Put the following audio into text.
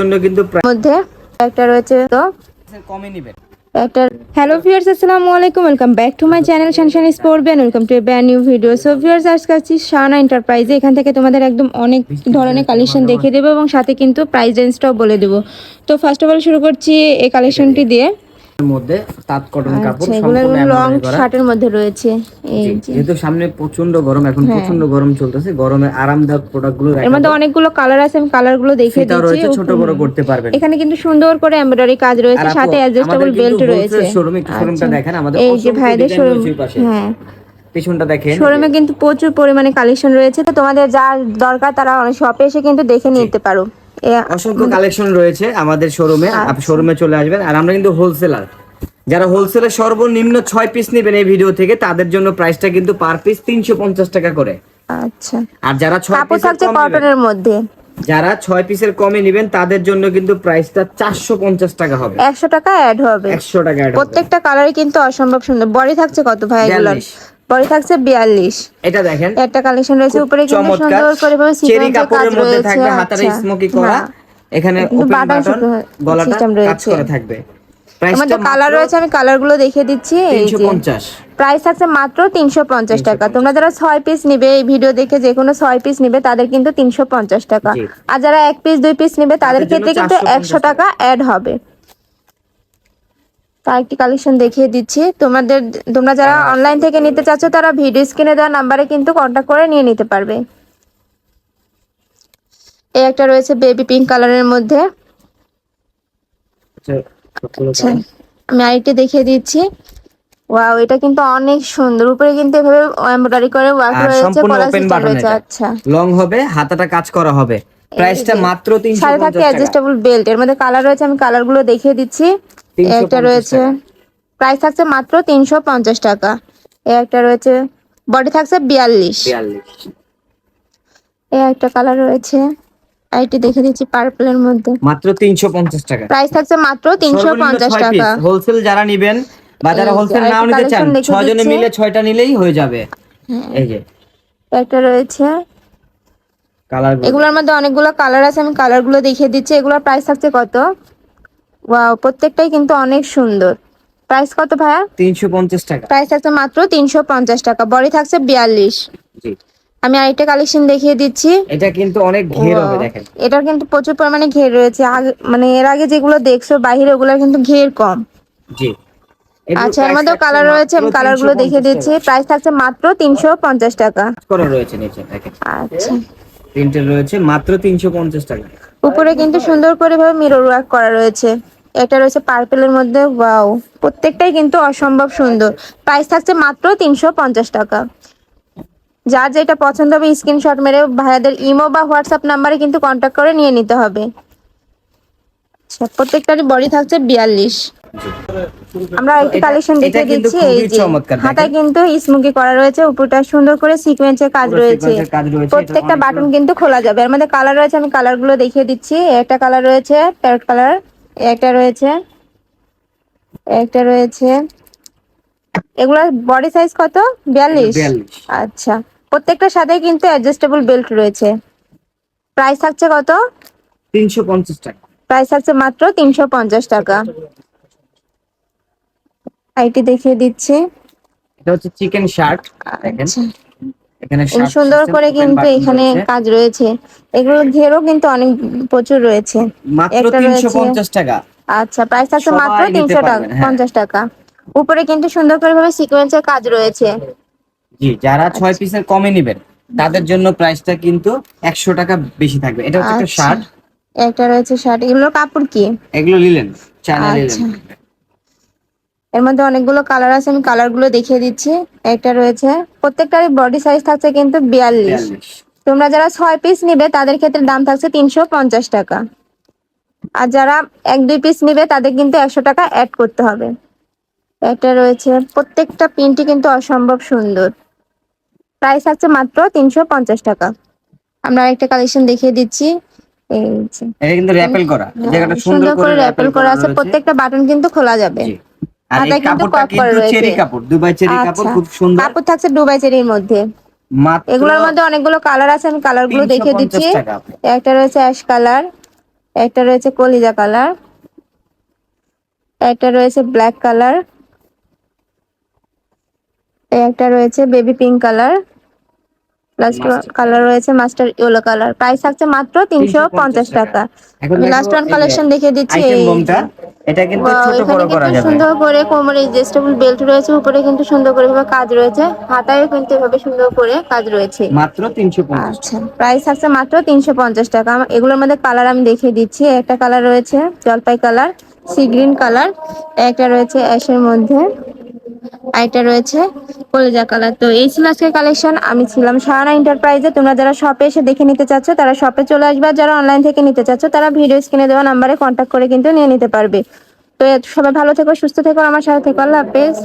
জন্য কিন্তু মধ্যে একটা রয়েছে তো কমে নেবেন। একটা হ্যালো ভিউয়ার্স আসসালামু আলাইকুম। Welcome back to my channel শানশান sport ban welcome to brand new video so viewers আজকে আসছি শানা এন্টারপ্রাইজে এখান থেকে তোমাদের একদম অনেক ধরনের কালেকশন দেখিয়ে দেবো এবং সাথে কিন্তু প্রাইস রেঞ্জটাও বলে দেবো। তো ফার্স্ট অফ অল শুরু করছি এই কালেকশনটি দিয়ে। মধ্যে তাঁত কটন কাপড় আচ্ছা সম্পূর্ণ লং শার্টের মধ্যে রয়েছে। এই যেহেতু সামনে প্রচণ্ড গরম এখন হ্যাঁ। প্রচণ্ড গরম চলতেছে গরমে আরামদায়ক প্রোডাক্টগুলো এর মধ্যে অনেকগুলো কালার আছে আমি কালারগুলো গুলো দেখে দিচ্ছি ছোট বড় করতে পারবেন। এখানে কিন্তু সুন্দর করে এমব্রয়ডারি কাজ রয়েছে সাথে অ্যাডজাস্টেবল বেল্ট রয়েছে। শোরুম শোরুমটা আচ্ছা। দেখেন আমাদের এই যে ভাইদের শোরুম। হ্যাঁ। পেছনটা দেখেন। শোরুমে কিন্তু প্রচুর পরিমাণে কালেকশন রয়েছে। তো তোমাদের যা দরকার তারা শপে এসে কিন্তু দেখে নিতে পারো। অসংখ্য কালেকশন রয়েছে আমাদের শোরুমে। আচ্ছা। আপনি শোরুমে চলে আসবেন। আর আমরা কিন্তু হোলসেলার যারা হোলসেলে সর্বনিম্ন ছয় পিস নেবেন এই ভিডিও থেকে তাদের জন্য প্রাইসটা কিন্তু পার পিস তিনশো পঞ্চাশ টাকা করে। আচ্ছা। আর যারা ছয় থাকছে কটনের মধ্যে। যারা ছয় পিসের কমে নেবেন তাদের জন্য কিন্তু প্রাইসটা চারশো পঞ্চাশ টাকা হবে। একশো টাকা অ্যাড হবে। একশো টাকা প্রত্যেকটা কালারই কিন্তু অসম্ভব সুন্দর। বডি থাকছে কত ভাই 42 বডি থাকছে বিয়াল্লিশ। এটা দেখেন। একটা কালেকশন রয়েছে উপরে কিন্তু সুন্দর করে ভাবে চেরি কাপড়ের মধ্যে থাকবে হাতারে আচ্ছা স্মোকি করা। হ্যাঁ। এখানে কিন্তু ওপেন বাটন গলাটা কাজ। করা থাকবে। কালার রয়েছে আমি কালারগুলো দেখিয়ে দিচ্ছি। এই যে প্রাইস থাকছে মাত্র তিনশো পঞ্চাশ টাকা। তোমরা যারা ছয় পিস নিবে এই ভিডিও দেখে যে কোনো ছয় পিস নিবে তাদের কিন্তু তিনশো পঞ্চাশ টাকা। আর যারা এক পিস দুই পিস নিবে তাদের তাদের ক্ষেত্রে কিন্তু একশো টাকা অ্যাড হবে। একটি কালেকশন দেখিয়ে দিচ্ছি। তোমাদের তোমরা যারা অনলাইন থেকে নিতে চাচ্ছ তারা ভিডিও স্ক্রিনে দেওয়া নাম্বারে কিন্তু কন্ট্যাক্ট করে নিয়ে নিতে পারবে। এই একটা রয়েছে বেবি পিঙ্ক কালারের মধ্যে। আচ্ছা আমি আরেকটি দেখিয়ে দিচ্ছি। ওয়াও এটা কিন্তু অনেক সুন্দর। উপরে কিন্তু এভাবে এমব্রয়ডারি করে ওয়ার্ক আর রয়েছে সিস্টেম রয়েছে আচ্ছা। লং হবে হাতাটা কাজ করা হবে। প্রাইসটা মাত্র তিনশো সাথে থাকে টাকা। অ্যাডজাস্টেবল বেল্ট এর মধ্যে কালার রয়েছে আমি কালারগুলো দেখিয়ে দিচ্ছি। 350 একটা রয়েছে প্রাইস থাকছে মাত্র তিনশো পঞ্চাশ টাকা। এ একটা রয়েছে বডি থাকছে বিয়াল্লিশ। এ একটা কালার রয়েছে আইটি দেখে দিচ্ছি পার্পলের মধ্যে। মাত্র তিনশো পঞ্চাশ টাকা। প্রাইস থাকছে মাত্র তিনশো পঞ্চাশ টাকা। হোলসেল যারা নিবেন বা যারা হোলসেল নাও নিতে চান collection দেখে ছয় জনে মিলে ছয়টা নিলেই হয়ে যাবে। হ্যাঁ। এই যে। একটা রয়েছে। কালার এগুলোর মধ্যে অনেকগুলো কালার আছে আমি কালারগুলো দেখিয়ে দিচ্ছি। এগুলোর প্রাইস থাকছে কত? ওয়াও প্রত্যেকটাই কিন্তু অনেক সুন্দর। প্রাইস কত ভাইয়া? তিনশো পঞ্চাশ টাকা। প্রাইস থাকছে মাত্র তিনশো পঞ্চাশ টাকা। বডি থাকছে বিয়াল্লিশ। আমি আরেকটা কালেকশন দেখিয়ে দিচ্ছি। এটা কিন্তু অনেক ঘের হবে দেখেন। এটার কিন্তু প্রচুর পরিমাণে ঘের রয়েছে। মানে এর আগে যেগুলো দেখছ বাহিরে ওগুলোর কিন্তু ঘের কম। জি। আচ্ছা এর মধ্যে কালার রয়েছে আমি কালারগুলো দেখিয়ে দিচ্ছি। প্রাইস থাকছে মাত্র তিনশো পঞ্চাশ টাকা। করা রয়েছে নিচে আচ্ছা। প্রিন্টের রয়েছে মাত্র তিনশো পঞ্চাশ টাকা। উপরে কিন্তু সুন্দর করে ভাবে মিরর ওয়ার্ক করা রয়েছে। এটা রয়েছে পার্পেলের মধ্যে ওয়াও প্রত্যেকটাই কিন্তু অসম্ভব সুন্দর। প্রাইস থাকছে মাত্র তিনশো পঞ্চাশ টাকা। যার যেটা পছন্দ হবে স্ক্রিনশট মেরে ভাইয়াদের ইমো বা হোয়াটসঅ্যাপ নাম্বারে কিন্তু কন্ট্যাক্ট করে নিয়ে নিতে হবে। আচ্ছা প্রত্যেকটারই বডি থাকছে বিয়াল্লিশ। আমরা একটি কালেকশন কিন্তু দিচ্ছি এই যে হাতায় কিন্তু স্মুকি করা রয়েছে উপরটা সুন্দর করে সিকোয়েন্সের কাজ রয়েছে। প্রত্যেকটা বাটন কিন্তু খোলা যাবে। এর মধ্যে কালার রয়েছে আমি কালারগুলো দেখিয়ে দিচ্ছি একটা কালার রয়েছে প্যারট কালার একটা রয়েছে একটা রয়েছে। এগুলোর বডি সাইজ কত? বিয়াল্লিশ? আচ্ছা। প্রত্যেকটার সাথে কিন্তু অ্যাডজাস্টেবল বেল্ট রয়েছে। প্রাইস থাকছে কত? তিনশো পঞ্চাশ টাকা। প্রাইস থাকছে মাত্র তিনশো পঞ্চাশ টাকা। আইটি দেখিয়ে দিচ্ছি। এটা হচ্ছে চিকেন শার্ট দেখেন আচ্ছা এখানে এই shirt সুন্দর করে কিন্তু এখানে কাজ রয়েছে এগুলো ঘেরও কিন্তু অনেক প্রচুর রয়েছে মাত্র একটা তিনশো রয়েছে। পঞ্চাশ টাকা আচ্ছা প্রাইস সবাই মাত্র নিতে তিনশো টাকা পারবেন, হ্যাঁ। পঞ্চাশ টাকা উপরে কিন্তু সুন্দর করে ভাবে সিকোয়েন্সের কাজ রয়েছে জি যারা ছয় আচ্ছা। পিসের কমে নেবেন তাদের জন্য প্রাইসটা কিন্তু একশো টাকা বেশি থাকবে এটা হচ্ছে একটা আচ্ছা। শার্ট একটা রয়েছে শার্ট এগুলোর কাপড় কি এগুলো নিলেন চায়না আচ্ছা। এর মধ্যে অনেকগুলো কালার আছে আমি কালারগুলো দেখিয়ে দিচ্ছি। একটা রয়েছে প্রত্যেকটারই বডি সাইজ থাকছে কিন্তু বিয়াল্লিশ। তোমরা যারা ছয় পিস নিবে তাদের ক্ষেত্রে দাম থাকছে তিনশো পঞ্চাশ টাকা। আর যারা এক দুই পিস নিবে তাদের কিন্তু একশো টাকা অ্যাড করতে হবে। এটা রয়েছে প্রত্যেকটা প্রিন্টই কিন্তু অসম্ভব সুন্দর। প্রাইস থাকছে মাত্র তিনশো পঞ্চাশ টাকা। আমরা একটা কালেকশন দেখিয়ে দিচ্ছি। এটা কিন্তু র্যাপেল করা। জায়গাটা হ্যাঁ, সুন্দর করে র্যাপেল করা আছে। প্রত্যেকটা বাটন কিন্তু খোলা যাবে। আর এই হাতায় কিন্তু কাপড়টা কিন্তু চেরি কাপড় দুবাই চেরি কাপড় আচ্ছা। খুব সুন্দর। কাপড় থাকছে চেরির মধ্যে। এগুলোর মধ্যে অনেকগুলো কালার আছে আমি কালারগুলো দেখিয়ে দিচ্ছি। একটা রয়েছে অ্যাশ কালার একটা রয়েছে কলিজা কালার একটা রয়েছে ব্ল্যাক কালার একটা রয়েছে baby pink colour last colour রয়েছে মাস্টার ইয়েলো কালার প্রাইস থাকছে মাত্র তিনশো পঞ্চাশ টাকা। লাস্ট ওয়ান কালেকশন দেখিয়ে দিচ্ছি এটা কিন্তু ছোট বড় করা কিন্তু যাবে। সুন্দর করে কোমরে অ্যাডজাস্টেবল বেল্ট রয়েছে উপরে কিন্তু সুন্দর করে ভাবে কাজ রয়েছে। হাতায় কিন্তু এভাবে সুন্দর করে কাজ রয়েছে। মাত্র তিনশো পঞ্চাশ। আচ্ছা প্রাইস আছে মাত্র তিনশো পঞ্চাশ টাকা। এগুলোর মধ্যে কালার আমি দেখিয়ে দিচ্ছি। একটা কালার রয়েছে জলপাই কালার সি গ্রিন কালার একটা রয়েছে অ্যাশের মধ্যে। একটা রয়েছে কলেজা কালার। তো এই ছিল আজকের কালেকশন আমি ছিলাম সাহানা এন্টারপ্রাইজে তোমরা যারা শপে এসে দেখে নিতে চাচ্ছ, তারা শপে চলে আসবে। যারা অনলাইন থেকে নিতে চাচ্ছ, তারা ভিডিও স্ক্রিনে দেওয়া নাম্বারে কন্ট্যাক্ট করে কিন্তু নিয়ে নিতে পারবে। তো সবাই ভালো থেকো, সুস্থ থেকো, আমার সাথে থেকো। আল্লাহ হাফেজ।